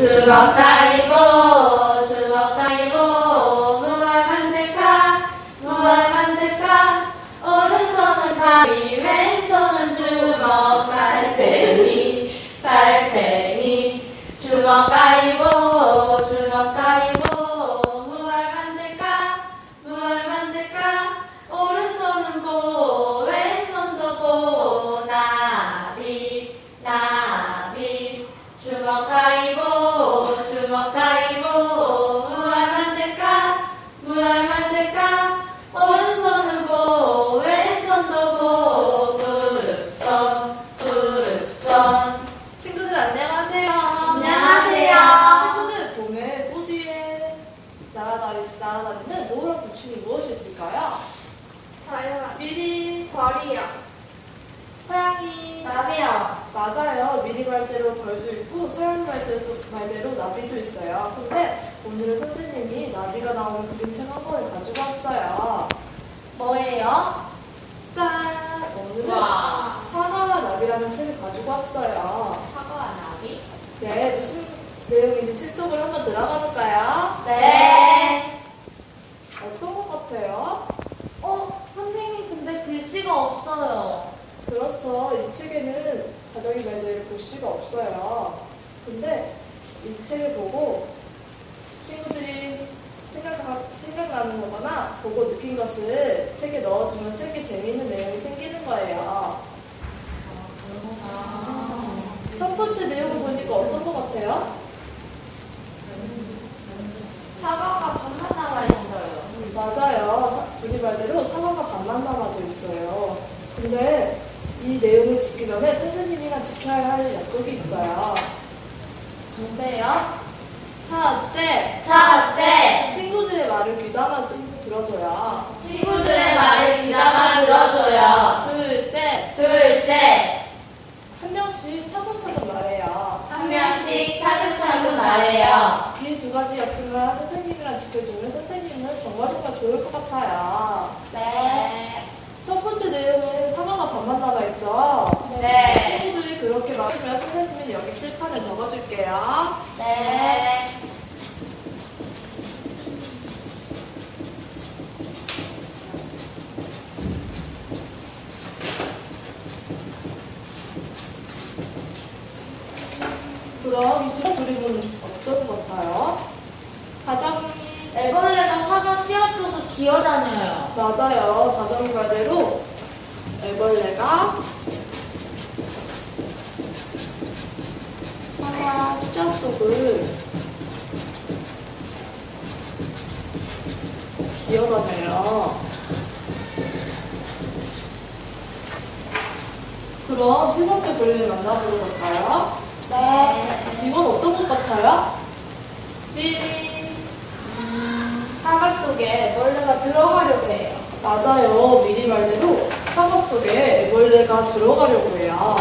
주먹 가위보 주먹 가위보. 무얼 만들까? 무얼 만들까? 오른손은 가위 왼손은 주먹 달팽이 달팽이. 주먹 가위보 무얼 만들까? 오른손은 보 왼손도 보 무릎손 무릎손 친구들 안녕하세요. 안녕하세요. 친구들 봄에 뿌디에 날아다니, 날아다니는 노란 고충이 무엇이 있을까요? 저요 미리, 벌이요. 서양이. 나비요. 맞아요. 미리 말대로 벌도 있고 서양 말대로, 말대로 나비도 있어요. 근데 오늘은 선생님이 나비가 나오는 그림책 한 권을 가지고 왔어요. 뭐예요? 짠! 오늘은 와. 사과와 나비라는 책을 가지고 왔어요. 사과와 나비 네, 무슨 내용인지 책 속으로 한번 들어가 볼까요? 네. 어떤 것 같아요? 어, 선생님 근데 글씨가 없어요. 그렇죠. 이 책에는 가정의 말대로 글씨가 없어요. 근데 이 책을 보고 친구들이 생각, 생각나는 거거나 보고 느낀 것을 책에 넣어주면 책에 재미있는 내용이 생기는 거예요. 첫 번째 내용을 보니까 어떤 것 같아요? 사과가 반만 남아 있어요. 맞아요. 사- 우리 말대로 사과가 반만 남아져 있어요. 근데 이 내용을 짓기 전에 선생님이랑 지켜야 할 약속이 있어요. 뭔데요? 첫째, 첫째, 친구들의 말을 귀담아 들어줘야. 친구들의 말을 귀담아 들어줘요. 둘째, 둘째, 한 명씩 차근차근 말해요. 한 명씩 차근차근 말해요. 이두 가지 약속만 선생님이랑 지켜주면 선생님은 정말 정말 좋을 것 같아요. 네. 첫 번째 내용은 사과가 반만 남아 있죠? 네. 친구들이 그렇게 말하면 선생님이 여기 칠판에 적어줄게요. 네. 그럼 이두 그림은 어떤 것 같아요? 가정이 애벌레가 사과 씨앗 속을 기어다녀요. 맞아요. 가정이 말대로 애벌레가 사과 씨앗 속을 기어다녀요. 그럼 세 번째 그림을 만나보도록 할까요? 네. 이건 어떤 것 같아요? 삐 사과 속에 애벌레가 들어가려고 해요. 맞아요. 미리 말대로 사과 속에 애벌레가 들어가려고 해요.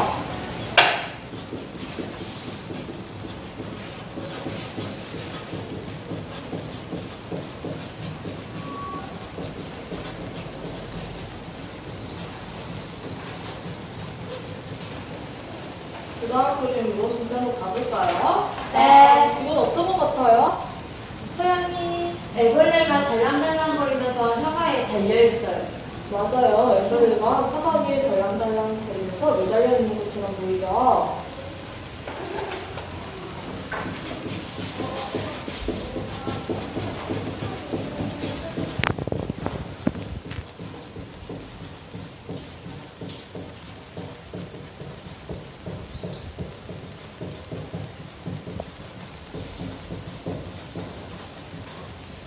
그 다음 그림 무엇인지 한번 가볼까요? 네. 이건 어떤 것 같아요? 서양이 애벌레가 달랑달랑거리면서 사과에 달려있어요. 맞아요. 애벌레가 사과 위에 달랑달랑 거리면서 매달려 있는 것처럼 보이죠?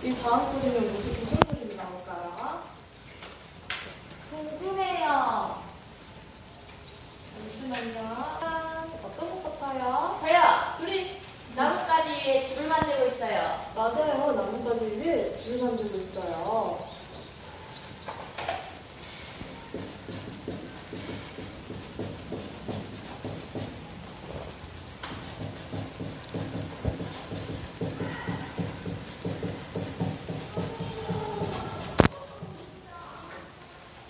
이 다음 그림은 무슨, 무슨 그림이 나올까요? 궁금해요. 잠시만요. 짠, 어떤 것 같아요? 저요. 둘이 나뭇가지 위에 집을 만들고 있어요. 맞아요. 나뭇가지 위에 집을 만들고 있어요.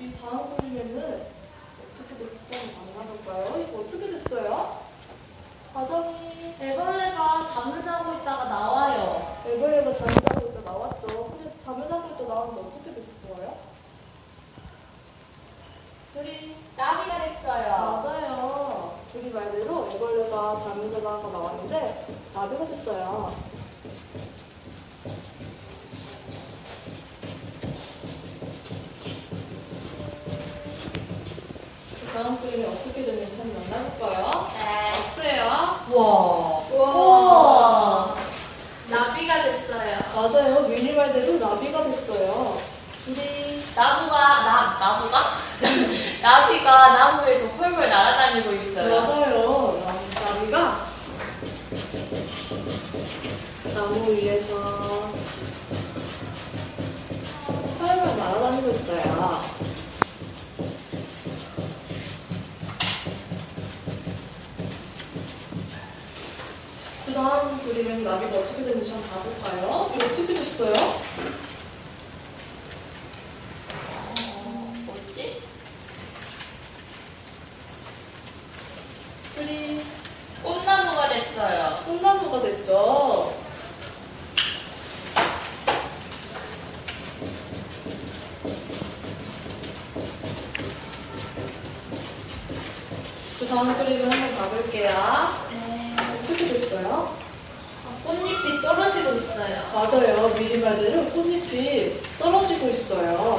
이 다음 그림에는 어떻게 됐을지 한번 만나볼까요? 이거 어떻게 됐어요? 과정이 애벌레가 잠을 자고 있다가 나와요. 애벌레가 잠을 자고 있다 나왔죠. 근데 잠을 자고 있다 나왔는데 어떻게 됐을 거예요? 둘이 나비가 됐어요. 맞아요. 둘이 말대로 애벌레가 잠을 자다가 나왔는데 나비가 됐어요. 다음 그림이 어떻게 되는지 한번 만나볼까요? 네. 어때요? 와. 우와. 나비가 됐어요. 맞아요. 미리 말대로 나비가 됐어요. 둘이 나무가 나 나무가 나비가 나무 위에서 펄펄 날아다니고 있어요. 맞아요. 나- 나비가 나무 위에서 활활 날아다니고 있어요. 그 그림은 나비가 어떻게 됐는지 한번 봐볼까요? 이거 어떻게 됐어요? 어, 뭐지? 둘이 꽃나무가 됐어요. 꽃나무가 됐죠. 그 다음 그림을 한번 봐볼게요. 네. 어떻게 됐어요? 꽃잎이 떨어지고 있어요. 맞아요. 미리 말대로 꽃잎이 떨어지고 있어요.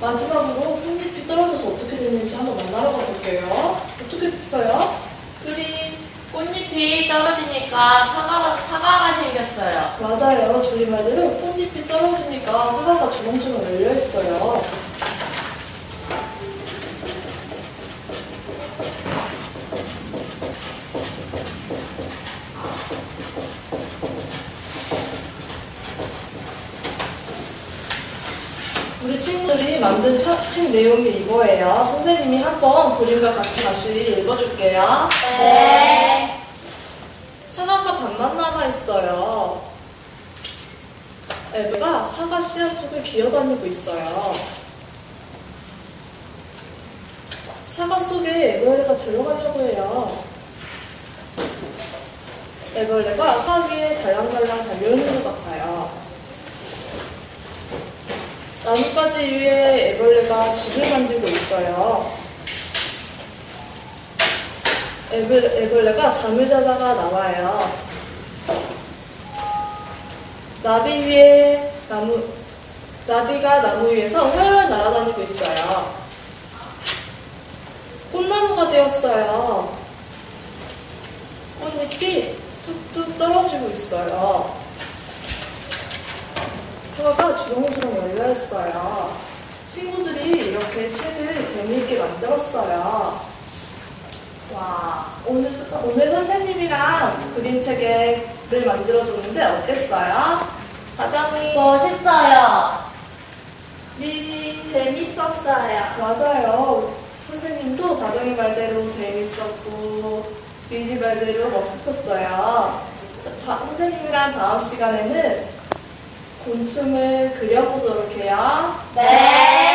마지막으로 꽃잎이 떨어져서 어떻게 됐는지 한번 만나러 가볼게요. 어떻게 됐어요? 꽃잎이 떨어지니까 사과가 사과가 생겼어요. 맞아요. 둘이 말대로 꽃잎이 떨어지니까 사과가 주렁주렁 열려 있어요. 우리 친구들이 만든 차- 책 내용이 이거예요. 선생님이 한번 그림과 같이 다시 읽어줄게요. 네. 반만 남아 있어요. 애가 사과 씨앗 속을 기어다니고 있어요. 사과 속에 애벌레가 들어가려고 해요. 애벌레가 사 위에 달랑달랑 달려있는 것 같아요. 나뭇가지 위에 애벌레가 집을 만들고 있어요. 애벌, 애벌레가 잠을 자다가 나와요. 나비 위에 나무, 나비가 나무 위에서 활활 날아다니고 있어요. 꽃나무가 되었어요. 꽃잎이 툭툭 떨어지고 있어요. 사과가 주렁주렁 열려 있어요. 친구들이 이렇게 책을 재미있게 만들었어요. 와, 오늘, 스- 오늘 선생님이랑 그림책을 만들어줬는데 어땠어요? 과장님, 멋있어요. 미리, 재밌었어요. 맞아요. 선생님도 다정이 말대로 재밌었고, 미리 말대로 멋있었어요. 다- 선생님이랑 다음 시간에는 곤충을 그려보도록 해요. 네.